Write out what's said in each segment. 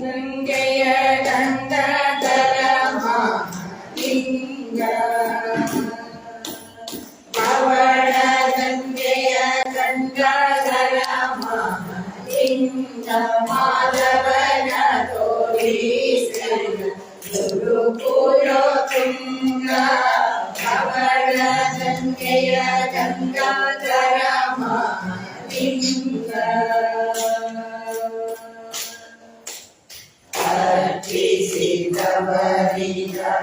ಗಂಗೆಯ ಕಂಡದರ ಮಹಾಲಿಂಗ ಪವನ ಗಂಗೆಯ ಕಂಡದರ ಮಹಾಲಿಂಗ ಮಾಧವನ ತೋರಿಸಿದ ಗುರುಕುಲ ತುಂಗ ಪವನ ಗಂಗೆಯ ಗಂಗಾ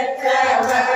பெற்றவர்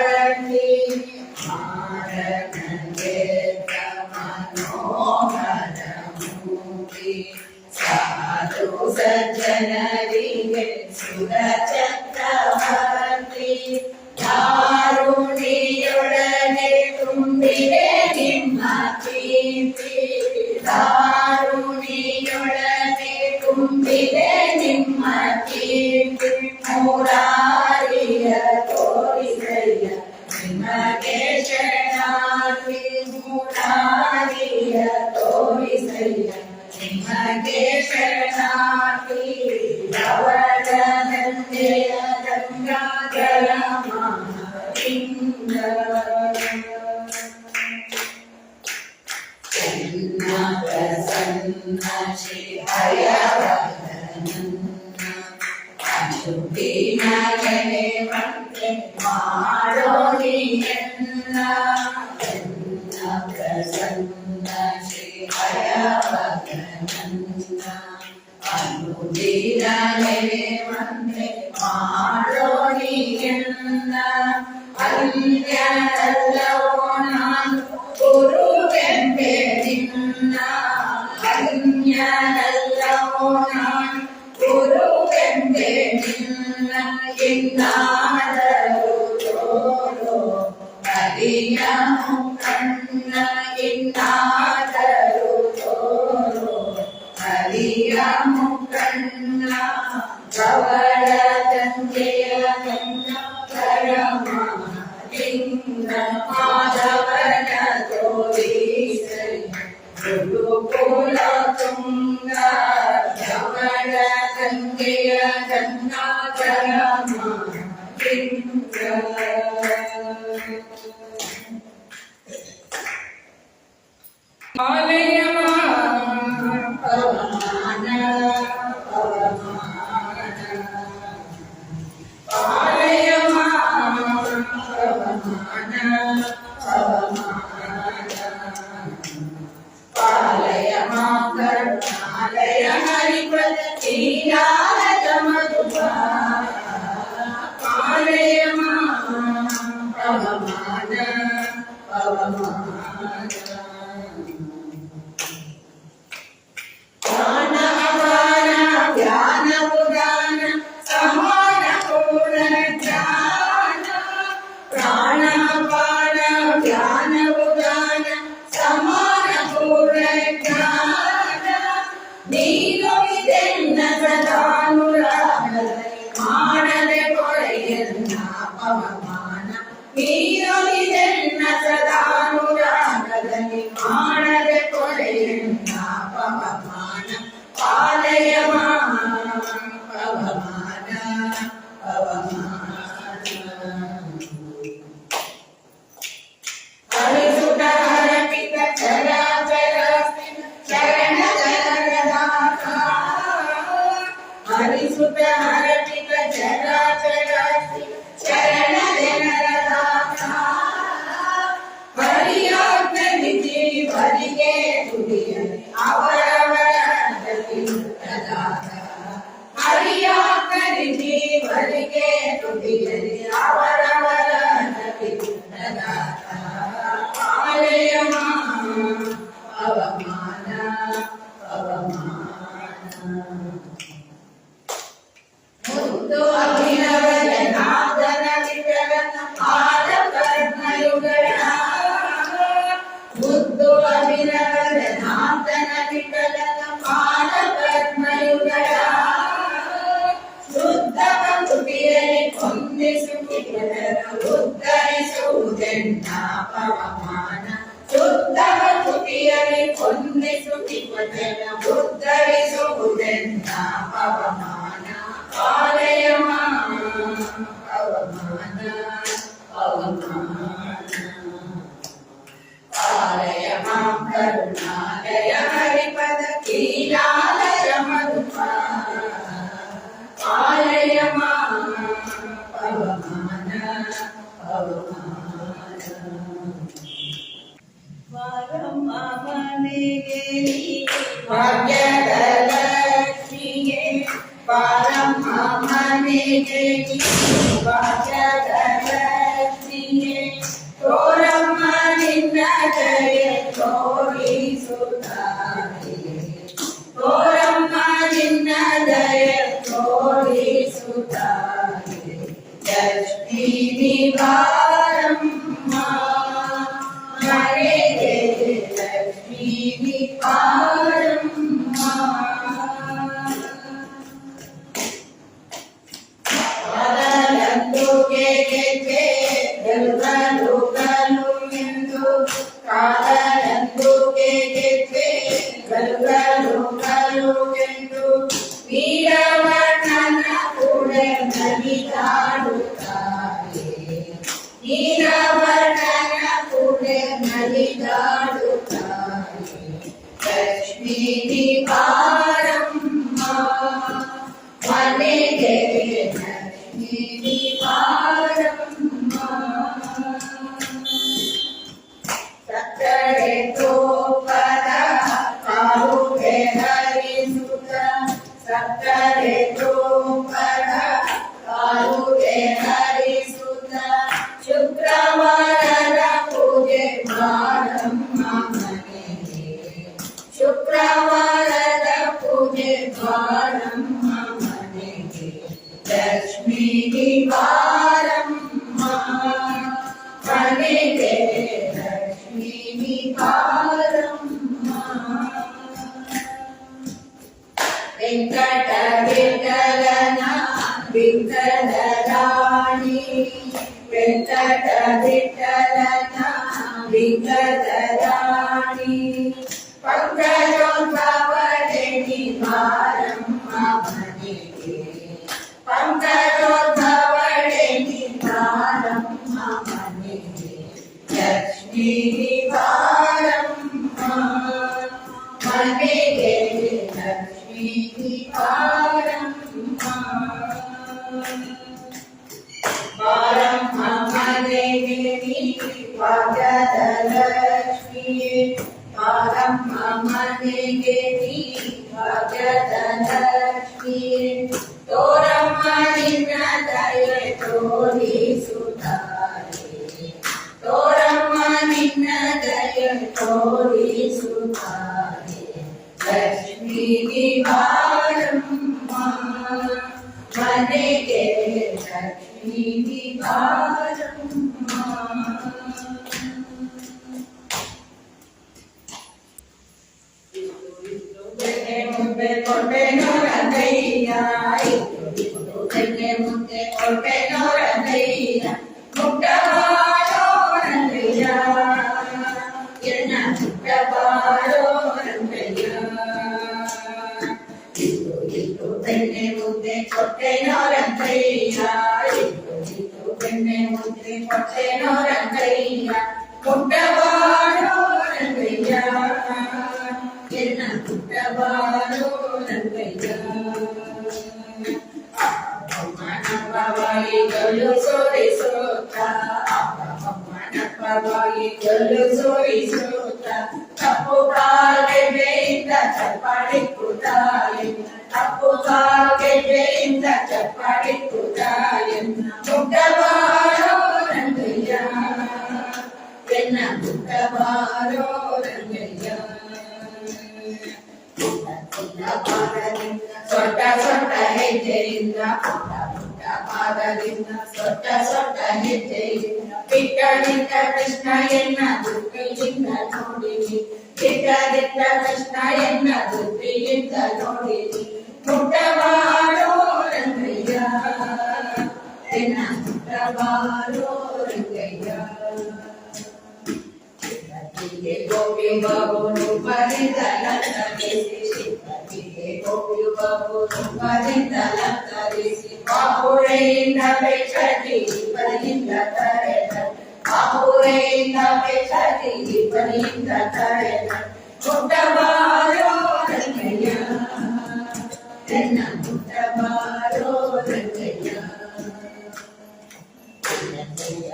അനുദിനമേ വന്ന് മാളോടി എന്ന അന്യല്ല Yeah. Gracias. ಪವಮಾನ ಉದ್ದವ ತುಟಿಯಲ್ಲಿ ಕೊಂದೆ ತುಟಿ ಪದನ ಉದ್ಧರಿಸುವುದೆನ್ನ ಪವಮಾನ ಪಾಲಯಮ ಪವಮಾನ ಪವಮಾನ ಪಾಲಯ ಮಾಂ ಕರುಣಾಲಯ ಹರಿಪದ ಕೀಲಾ Bye. ಶುಕ್ರವಾರದ ಪೂಜೆ ಮಾಡಮ್ಮ ಮನೆಗೆ ಲಕ್ಷ್ಮೀ ನಿವಾರಮ್ಮ ಮನೆಗೆ ಲಕ್ಷ್ಮೀ ನಿವಾರಮ್ಮ ವೆಂಕಟ ವಿಠಲನ ವಿಠಲ ರಾಣಿ ವೆಂಕಟ ವಿಠಲನ aqui. amores. ಮುದ್ದೆ ಕೊಟ್ಟೆ ನೋಡದಯ್ಯ ಇತ್ತು ಇತ್ತು ಬೆಣ್ಣೆ ಮುದ್ದೆ ಕೊಟ್ಟೆ ನೋಡದಯ್ಯ ಮುಟ್ಟಬಾರೋ ರಂಗಯ್ಯ ಎನ್ನ ಪುಟ್ಟಬಾರೋ ರಂಗಯ್ಯ ಅಮ್ಮನಪ್ಪವಾಗಿ ಗಲ್ಲು ಸೋರಿಸೋತ ಅಮ್ಮನಪ್ಪವಾಗಿ ಗಲ್ಲು ಸೋರಿಸೋತ ತಪ್ಪು ಕಾಲ್ಗೆಡ್ಡೆಯಿಂದ ಚಪ್ಪಾಡಿ ಕುತಾಯಿ ತಪ್ಪು ಕಾಲ್ಗೆಡ್ಡೆಯಿಂದ ಚಪ್ಪಾಡಿ ಕುತಾಯಿ ಮುಟ್ಟಬಾರೋ ರಂಗಯ್ಯ ಎನ್ನ ಮುಟ್ಟಬಾರೋ ರಂಗಯ್ಯ ಸೊಟ್ಟ ಸೊಟ್ಟ ಹೆಜ್ಜೆಯಿಂದ ಪುಟ್ಟ ಪುಟ್ಟ ಪಾದದಿಂದ ಸೊಟ್ಟ ಸೊಟ್ಟ ಹೆಜ್ಜೆಯಿಂದ ಬಿಟ್ಟದಿಂದ ಕೃಷ್ಣ ಎನ್ನ ದುರ್ಬಿಯಿಂದ ನೋಡಿರಿ ಬಿಟ್ಟದಿಂದ ಕೃಷ್ಣ ಎನ್ನ ದುರ್ಬಿಯಿಂದ ನೋಡಿರಿ ಮುಟ್ಟಬಾರೋ గోపిబబును పరితలంతరిసి గోపిబబును పరితలంతరిసి బాపురేంద పెచ్చటి పరియింద తరెన బాపురేంద పెచ్చటి పరియింద తరెన గుడ్డబా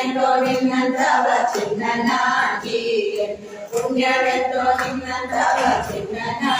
పుణ్యమెంతో నిన్నంతవ చిన్ననాటి పుణ్యమెంతో నిన్నంతవ చిన్ననాటి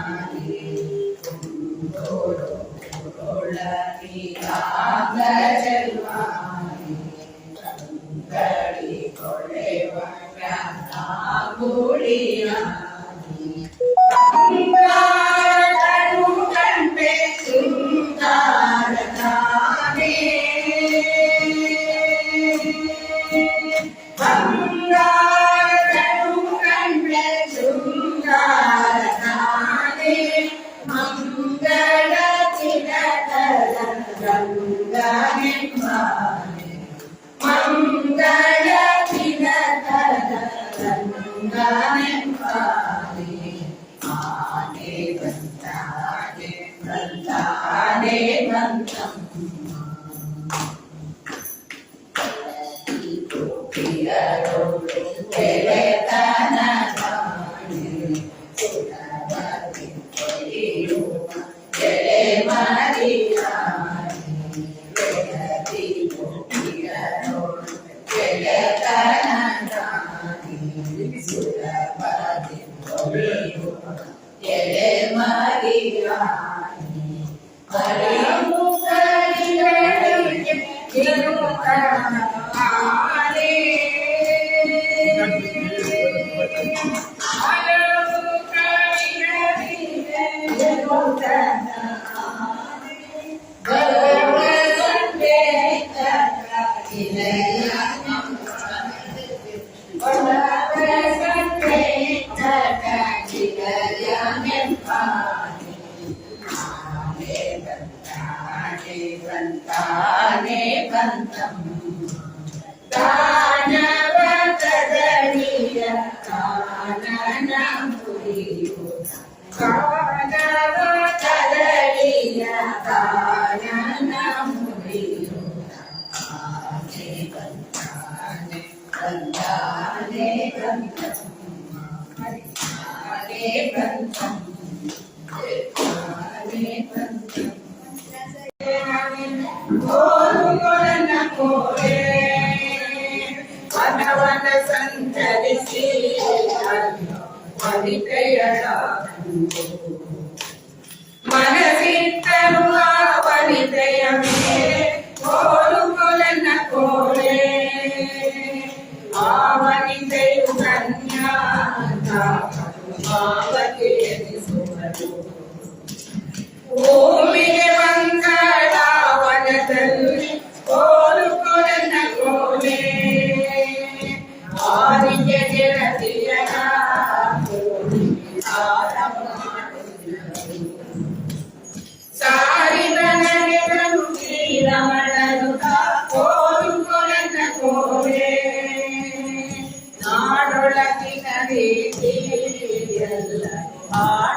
తానే Banana Ah.